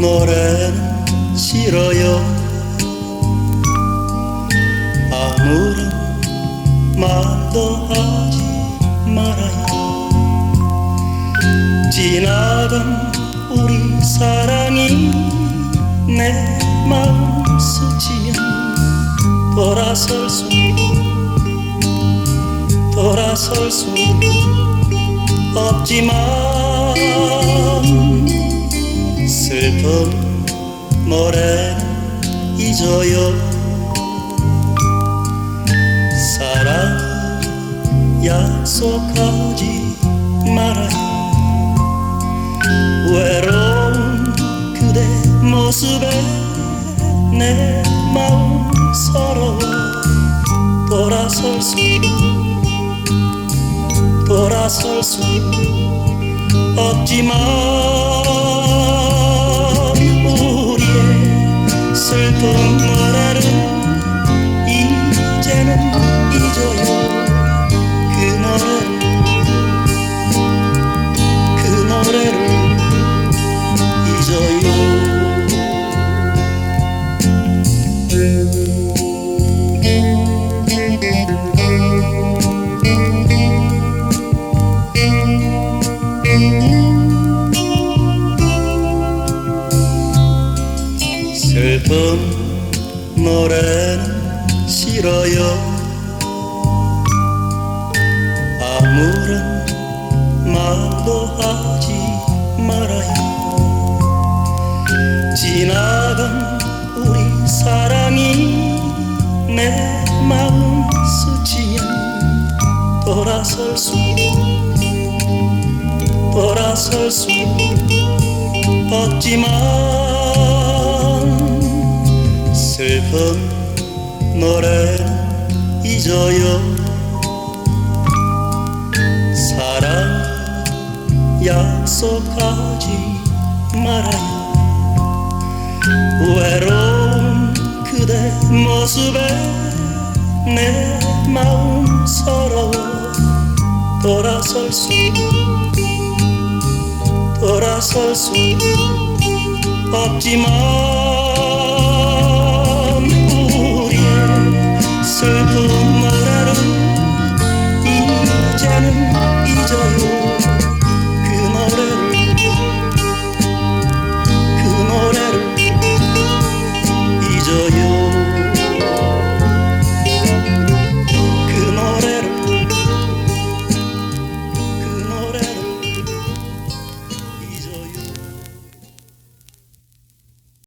노래는 싫어요. 아무런 말도 하지 말아요. 지나간 우리 사랑이 내 마음 스치면 돌아설 수 돌아설 수 없지만 슬픈 노래는 잊어요. 사랑 약속하지 말아요 외로운 그대 모습에 내 마음 서러워 돌아설 수 돌아설 수 없지만 슬픈 노래는 싫어요. 아무런 말도 하지 말아요. 지나간 우리 사랑이 내 마음 스치면 돌아설 수 돌아설 수 없지만 슬픈 노래는 잊어요. 사랑 약속하지 말아요 외로운 그대 모습에 내 마음 서러워 돌아설 수 돌아설 수 없지만